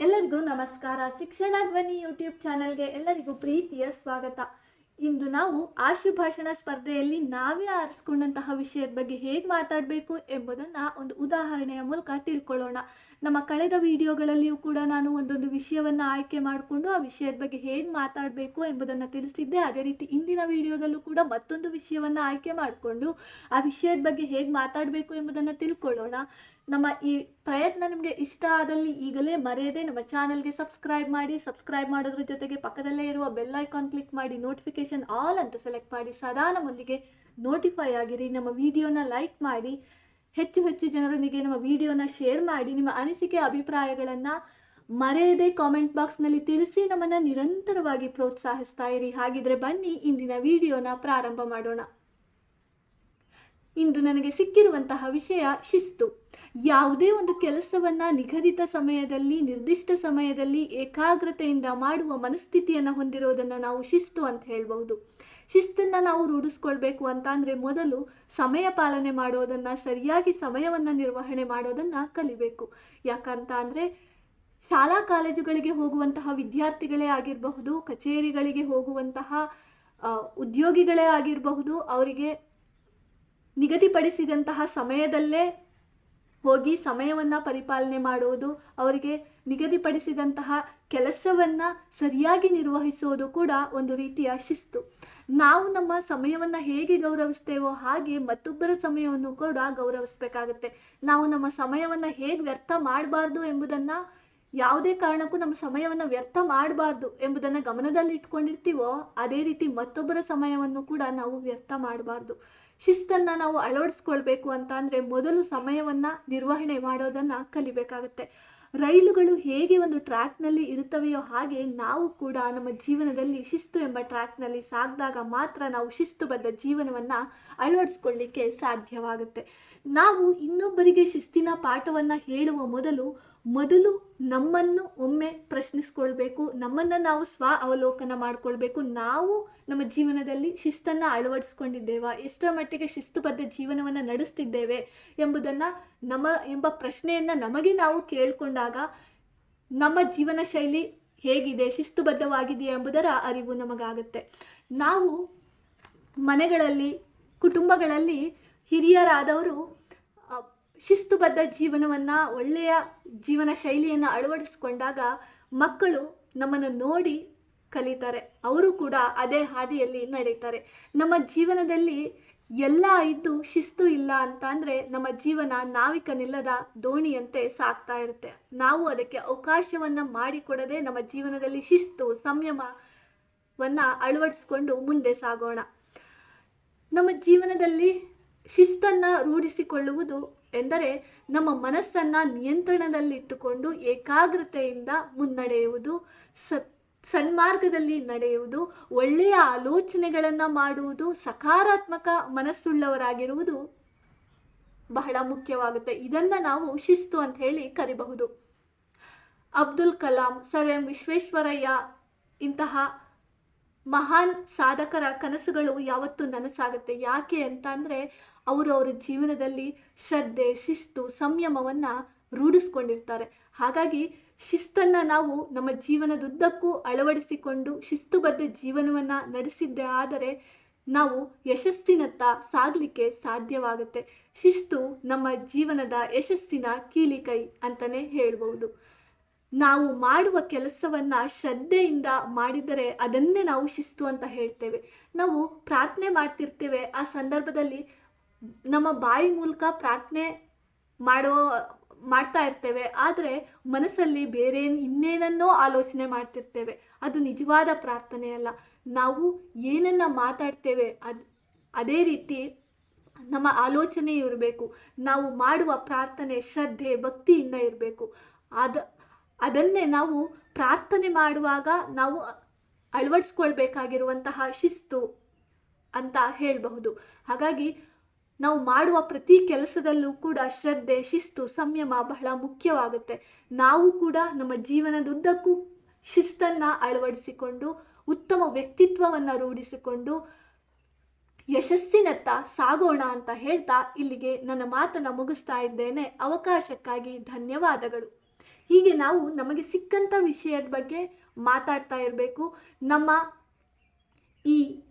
ಎಲ್ಲರಿಗೂ ನಮಸ್ಕಾರ. ಶಿಕ್ಷಣ ಧ್ವನಿ ಯೂಟ್ಯೂಬ್ ಚಾನಲ್ಗೆ ಎಲ್ಲರಿಗೂ ಪ್ರೀತಿಯ ಸ್ವಾಗತ. ಇಂದು ನಾವು ಆಶುಭಾಷಣ ಸ್ಪರ್ಧೆಯಲ್ಲಿ ನಾವೇ ಆರಿಸ್ಕೊಂಡಂತಹ ವಿಷಯದ ಬಗ್ಗೆ ಹೇಗೆ ಮಾತಾಡಬೇಕು ಎಂಬುದನ್ನು ಒಂದು ಉದಾಹರಣೆಯ ಮೂಲಕ ತಿಳ್ಕೊಳ್ಳೋಣ. ನಮ್ಮ ಕಳೆದ ವಿಡಿಯೋಗಳಲ್ಲಿಯೂ ಕೂಡ ನಾನು ಒಂದೊಂದು ವಿಷಯವನ್ನು ಆಯ್ಕೆ ಮಾಡಿಕೊಂಡು ಆ ವಿಷಯದ ಬಗ್ಗೆ ಹೇಗೆ ಮಾತಾಡಬೇಕು ಎಂಬುದನ್ನು ತಿಳಿಸಿದ್ದೆ ಅದೇ ರೀತಿ ಇಂದಿನ ವಿಡಿಯೋದಲ್ಲೂ ಕೂಡ ಮತ್ತೊಂದು ವಿಷಯವನ್ನು ಆಯ್ಕೆ ಮಾಡಿಕೊಂಡು ಆ ವಿಷಯದ ಬಗ್ಗೆ ಹೇಗೆ ಮಾತಾಡಬೇಕು ಎಂಬುದನ್ನು ತಿಳ್ಕೊಳ್ಳೋಣ. ನಮ್ಮ ಈ ಪ್ರಯತ್ನ ನಿಮಗೆ ಇಷ್ಟ ಆದಲ್ಲಿ ಈಗಲೇ ಮರೆಯದೆ ನಮ್ಮ ಚಾನಲ್ಗೆ ಸಬ್ಸ್ಕ್ರೈಬ್ ಮಾಡಿ ಸಬ್ಸ್ಕ್ರೈಬ್ ಮಾಡೋದ್ರ ಜೊತೆಗೆ ಪಕ್ಕದಲ್ಲೇ ಇರುವ ಬೆಲ್ ಐಕಾನ್ ಕ್ಲಿಕ್ ಮಾಡಿ ನೋಟಿಫಿಕೇಶನ್ ಆಲ್ ಅಂತ ಸೆಲೆಕ್ಟ್ ಮಾಡಿ, ಸದಾ ನಮ್ಮೊಂದಿಗೆ ನೋಟಿಫೈ ಆಗಿರಿ, ನಮ್ಮ ವಿಡಿಯೋನ ಲೈಕ್ ಮಾಡಿ, ಹೆಚ್ಚು ಹೆಚ್ಚು ಜನರೊಂದಿಗೆ ನಮ್ಮ ವಿಡಿಯೋನ ಶೇರ್ ಮಾಡಿ, ನಿಮ್ಮ ಅನಿಸಿಕೆ, ಅಭಿಪ್ರಾಯಗಳನ್ನು ಮರೆಯದೆ ಕಾಮೆಂಟ್ ಬಾಕ್ಸ್ನಲ್ಲಿ ತಿಳಿಸಿ ನಮ್ಮನ್ನು ನಿರಂತರವಾಗಿ ಪ್ರೋತ್ಸಾಹಿಸ್ತಾ ಇರಿ. ಹಾಗಿದ್ರೆ ಬನ್ನಿ, ಇಂದಿನ ವಿಡಿಯೋನ ಪ್ರಾರಂಭ ಮಾಡೋಣ. ಇಂದು ನನಗೆ ಸಿಕ್ಕಿರುವಂತಹ ವಿಷಯ ಶಿಸ್ತು. ಯಾವುದೇ ಒಂದು ಕೆಲಸವನ್ನ ನಿಗದಿತ ಸಮಯದಲ್ಲಿ, ನಿರ್ದಿಷ್ಟ ಸಮಯದಲ್ಲಿ ಏಕಾಗ್ರತೆಯಿಂದ ಮಾಡುವ ಮನಸ್ಥಿತಿಯನ್ನು ಹೊಂದಿರೋದನ್ನು ನಾವು ಶಿಸ್ತು ಅಂತ ಹೇಳ್ಬಹುದು. ಶಿಸ್ತನ್ನು ನಾವು ರೂಢಿಸ್ಕೊಳ್ಬೇಕು ಅಂತ ಅಂದರೆ ಮೊದಲು ಸಮಯ ಪಾಲನೆ ಮಾಡೋದನ್ನು, ಸರಿಯಾಗಿ ಸಮಯವನ್ನು ನಿರ್ವಹಣೆ ಮಾಡೋದನ್ನು ಕಲಿಬೇಕು. ಯಾಕಂತ ಅಂದರೆ ಶಾಲಾ ಕಾಲೇಜುಗಳಿಗೆ ಹೋಗುವಂತಹ ವಿದ್ಯಾರ್ಥಿಗಳೇ ಆಗಿರಬಹುದು, ಕಚೇರಿಗಳಿಗೆ ಹೋಗುವಂತಹ ಉದ್ಯೋಗಿಗಳೇ ಆಗಿರಬಹುದು, ಅವರಿಗೆ ನಿಗದಿಪಡಿಸಿದಂತಹ ಸಮಯದಲ್ಲೇ ಹೋಗಿ ಸಮಯವನ್ನು ಪರಿಪಾಲನೆ ಮಾಡುವುದು, ಅವರಿಗೆ ನಿಗದಿಪಡಿಸಿದಂತಹ ಕೆಲಸವನ್ನು ಸರಿಯಾಗಿ ನಿರ್ವಹಿಸುವುದು ಕೂಡ ಒಂದು ರೀತಿಯ ಶಿಸ್ತು. ನಾವು ನಮ್ಮ ಸಮಯವನ್ನು ಹೇಗೆ ಗೌರವಿಸ್ತೇವೋ ಹಾಗೆ ಮತ್ತೊಬ್ಬರ ಸಮಯವನ್ನು ಕೂಡ ಗೌರವಿಸಬೇಕಾಗುತ್ತೆ. ನಾವು ನಮ್ಮ ಸಮಯವನ್ನು ಹೇಗೆ ವ್ಯರ್ಥ ಮಾಡಬಾರ್ದು ಎಂಬುದನ್ನು, ಯಾವುದೇ ಕಾರಣಕ್ಕೂ ನಮ್ಮ ಸಮಯವನ್ನು ವ್ಯರ್ಥ ಮಾಡಬಾರ್ದು ಎಂಬುದನ್ನು ಗಮನದಲ್ಲಿ ಇಟ್ಕೊಂಡಿರ್ತೀವೋ ಅದೇ ರೀತಿ ಮತ್ತೊಬ್ಬರ ಸಮಯವನ್ನು ಕೂಡ ನಾವು ವ್ಯರ್ಥ ಮಾಡಬಾರ್ದು. ಶಿಸ್ತನ್ನು ನಾವು ಅಳವಡಿಸ್ಕೊಳ್ಬೇಕು ಅಂತ ಅಂದರೆ ಮೊದಲು ಸಮಯವನ್ನು ನಿರ್ವಹಣೆ ಮಾಡೋದನ್ನು ಕಲಿಬೇಕಾಗುತ್ತೆ. ರೈಲುಗಳು ಹೇಗೆ ಒಂದು ಟ್ರ್ಯಾಕ್ನಲ್ಲಿ ಇರುತ್ತವೆಯೋ ಹಾಗೆ ನಾವು ಕೂಡ ನಮ್ಮ ಜೀವನದಲ್ಲಿ ಶಿಸ್ತು ಎಂಬ ಟ್ರ್ಯಾಕ್ನಲ್ಲಿ ಸಾಗಿದಾಗ ಮಾತ್ರ ನಾವು ಶಿಸ್ತುಬದ್ಧ ಜೀವನವನ್ನು ಅಳವಡಿಸ್ಕೊಳ್ಳಿಕ್ಕೆ ಸಾಧ್ಯವಾಗುತ್ತೆ. ನಾವು ಇನ್ನೊಬ್ಬರಿಗೆ ಶಿಸ್ತಿನ ಪಾಠವನ್ನು ಹೇಳುವ ಮೊದಲು ಮೊದಲು ನಮ್ಮನ್ನು ಒಮ್ಮೆ ಪ್ರಶ್ನಿಸ್ಕೊಳ್ಬೇಕು, ನಮ್ಮನ್ನು ನಾವು ಸ್ವ ಅವಲೋಕನ ಮಾಡಿಕೊಳ್ಬೇಕು. ನಾವು ನಮ್ಮ ಜೀವನದಲ್ಲಿ ಶಿಸ್ತನ್ನು ಅಳವಡಿಸ್ಕೊಂಡಿದ್ದೇವಾ? ಎಷ್ಟರ ಮಟ್ಟಿಗೆ ಶಿಸ್ತುಬದ್ಧ ಜೀವನವನ್ನು ನಡೆಸ್ತಿದ್ದೇವೆ ಎಂಬುದನ್ನು ನಮ್ಮ ಎಂಬ ಪ್ರಶ್ನೆಯನ್ನು ನಮಗೆ ನಾವು ಕೇಳಿಕೊಂಡಾಗ ನಮ್ಮ ಜೀವನ ಶೈಲಿ ಹೇಗಿದೆ, ಶಿಸ್ತುಬದ್ಧವಾಗಿದೆಯಾ ಎಂಬುದರ ಅರಿವು ನಮಗಾಗುತ್ತೆ. ನಾವು ಮನೆಗಳಲ್ಲಿ, ಕುಟುಂಬಗಳಲ್ಲಿ ಹಿರಿಯರಾದವರು ಶಿಸ್ತುಬದ್ಧ ಜೀವನವನ್ನು, ಒಳ್ಳೆಯ ಜೀವನ ಶೈಲಿಯನ್ನು ಅಳವಡಿಸ್ಕೊಂಡಾಗ ಮಕ್ಕಳು ನಮ್ಮನ್ನು ನೋಡಿ ಕಲಿತಾರೆ. ಅವರು ಕೂಡ ಅದೇ ಹಾದಿಯಲ್ಲಿ ನಡೀತಾರೆ ನಮ್ಮ ಜೀವನದಲ್ಲಿ ಎಲ್ಲ ಇದ್ದು ಶಿಸ್ತು ಇಲ್ಲ ಅಂತ ಅಂದರೆ ನಮ್ಮ ಜೀವನ ನಾವಿಕನಿಲ್ಲದ ದೋಣಿಯಂತೆ ಸಾಗ್ತಾ ಇರುತ್ತೆ. ನಾವು ಅದಕ್ಕೆ ಅವಕಾಶವನ್ನು ಮಾಡಿಕೊಡದೆ ನಮ್ಮ ಜೀವನದಲ್ಲಿ ಶಿಸ್ತು, ಸಂಯಮವನ್ನು ಅಳವಡಿಸ್ಕೊಂಡು ಮುಂದೆ ಸಾಗೋಣ. ನಮ್ಮ ಜೀವನದಲ್ಲಿ ಶಿಸ್ತನ್ನು ರೂಢಿಸಿಕೊಳ್ಳುವುದು ಎಂದರೆ ನಮ್ಮ ಮನಸ್ಸನ್ನು ನಿಯಂತ್ರಣದಲ್ಲಿಟ್ಟುಕೊಂಡು ಏಕಾಗ್ರತೆಯಿಂದ ಮುನ್ನಡೆಯುವುದು, ಸತ್, ಸನ್ಮಾರ್ಗದಲ್ಲಿ ನಡೆಯುವುದು, ಒಳ್ಳೆಯ ಆಲೋಚನೆಗಳನ್ನು ಮಾಡುವುದು, ಸಕಾರಾತ್ಮಕ ಮನಸ್ಸುಳ್ಳವರಾಗಿರುವುದು ಬಹಳ ಮುಖ್ಯವಾಗುತ್ತೆ. ಇದನ್ನು ನಾವು ಶಿಸ್ತು ಅಂತ ಹೇಳಿ ಕರಿಬಹುದು. ಅಬ್ದುಲ್ ಕಲಾಂ, ಸರ್ ಎಂ ವಿಶ್ವೇಶ್ವರಯ್ಯ ಇಂತಹ ಮಹಾನ್ ಸಾಧಕರ ಕನಸುಗಳು ಯಾವತ್ತೂ ನನಸಾಗುತ್ತೆ. ಯಾಕೆ ಅಂತ ಅಂದರೆ ಅವರು ಅವರ ಜೀವನದಲ್ಲಿ ಶ್ರದ್ಧೆ, ಶಿಸ್ತು, ಸಂಯಮವನ್ನು ರೂಢಿಸ್ಕೊಂಡಿರ್ತಾರೆ. ಹಾಗಾಗಿ ಶಿಸ್ತನ್ನು ನಾವು ನಮ್ಮ ಜೀವನದುದ್ದಕ್ಕೂ ಅಳವಡಿಸಿಕೊಂಡು ಶಿಸ್ತುಬದ್ಧ ಜೀವನವನ್ನು ನಡೆಸಿದ್ದೇ ಆದರೆ ನಾವು ಯಶಸ್ಸಿನತ್ತ ಸಾಗಲಿಕ್ಕೆ ಸಾಧ್ಯವಾಗುತ್ತೆ. ಶಿಸ್ತು ನಮ್ಮ ಜೀವನದ ಯಶಸ್ಸಿನ ಕೀಲಿಕೈ ಅಂತಲೇ ಹೇಳ್ಬೋದು ನಾವು ಮಾಡುವ ಕೆಲಸವನ್ನು ಶ್ರದ್ಧೆಯಿಂದ ಮಾಡಿದರೆ ಅದನ್ನೇ ನಾವು ಶಿಸ್ತು ಅಂತ ಹೇಳ್ತೇವೆ. ನಾವು ಪ್ರಾರ್ಥನೆ ಮಾಡ್ತಿರ್ತೇವೆ. ಆ ಸಂದರ್ಭದಲ್ಲಿ ನಮ್ಮ ಬಾಯಿ ಮೂಲಕ ಪ್ರಾರ್ಥನೆ ಮಾಡೋ, ಮಾಡ್ತಾ ಇರ್ತೇವೆ. ಆದರೆ ಮನಸ್ಸಲ್ಲಿ ಬೇರೆ ಇನ್ನೇನನ್ನೋ ಆಲೋಚನೆ ಮಾಡ್ತಿರ್ತೇವೆ. ಅದು ನಿಜವಾದ ಪ್ರಾರ್ಥನೆ ಅಲ್ಲ. ನಾವು ಏನನ್ನ ಮಾತಾಡ್ತೇವೆ, ಅದು, ಅದೇ ರೀತಿ ನಮ್ಮ ಆಲೋಚನೆ ಇರಬೇಕು. ನಾವು ಮಾಡುವ ಪ್ರಾರ್ಥನೆ ಶ್ರದ್ಧೆ, ಭಕ್ತಿಯಿಂದ ಇರಬೇಕು. ಅದ, ಅದನ್ನೇ ನಾವು ಪ್ರಾರ್ಥನೆ ಮಾಡುವಾಗ ನಾವು ಅಳವಡಿಸ್ಕೊಳ್ಬೇಕಾಗಿರುವಂತಹ ಶಿಸ್ತು ಅಂತ ಹೇಳಬಹುದು. ಹಾಗಾಗಿ ನಾವು ಮಾಡುವ ಪ್ರತಿ ಕೆಲಸದಲ್ಲೂ ಕೂಡ ಶ್ರದ್ಧೆ, ಶಿಸ್ತು, ಸಂಯಮ ಬಹಳ ಮುಖ್ಯವಾಗುತ್ತೆ. ನಾವು ಕೂಡ ನಮ್ಮ ಜೀವನದುದ್ದಕ್ಕೂ ಶಿಸ್ತನ್ನು ಅಳವಡಿಸಿಕೊಂಡು, ಉತ್ತಮ ವ್ಯಕ್ತಿತ್ವವನ್ನು ರೂಢಿಸಿಕೊಂಡು, ಯಶಸ್ಸಿನತ್ತ ಸಾಗೋಣ ಅಂತ ಹೇಳ್ತಾ ಇಲ್ಲಿಗೆ ನನ್ನ ಮಾತನ್ನು ಮುಗಿಸ್ತಾ ಇದ್ದೇನೆ. ಅವಕಾಶಕ್ಕಾಗಿ ಧನ್ಯವಾದಗಳು. ಹೀಗೆ ನಾವು ನಮಗೆ ಸಿಕ್ಕಂಥ ವಿಷಯದ ಬಗ್ಗೆ ಮಾತಾಡ್ತಾ ಇರಬೇಕು. ನಮ್ಮ ಈ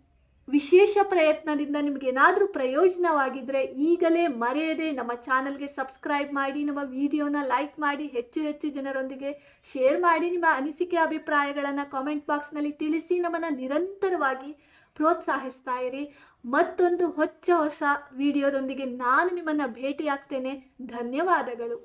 ವಿಶೇಷ ಪ್ರಯತ್ನದಿಂದ ನಿಮಗೇನಾದರೂ ಪ್ರಯೋಜನವಾಗಿದ್ದರೆ ಈಗಲೇ ಮರೆಯದೆ ನಮ್ಮ ಚಾನಲ್ಗೆ ಸಬ್ಸ್ಕ್ರೈಬ್ ಮಾಡಿ, ನಮ್ಮ ವಿಡಿಯೋನ ಲೈಕ್ ಮಾಡಿ, ಹೆಚ್ಚು ಹೆಚ್ಚು ಜನರೊಂದಿಗೆ ಶೇರ್ ಮಾಡಿ ನಿಮ್ಮ ಅನಿಸಿಕೆ ಅಭಿಪ್ರಾಯಗಳನ್ನು ಕಾಮೆಂಟ್ ಬಾಕ್ಸ್ನಲ್ಲಿ ತಿಳಿಸಿ ನಮ್ಮನ್ನು ನಿರಂತರವಾಗಿ ಪ್ರೋತ್ಸಾಹಿಸ್ತಾ ಇರಿ. ಮತ್ತೊಂದು ಹೊಚ್ಚ ಹೊಸ ವಿಡಿಯೋದೊಂದಿಗೆ ನಾನು ನಿಮ್ಮನ್ನು ಭೇಟಿಯಾಗ್ತೇನೆ. ಧನ್ಯವಾದಗಳು.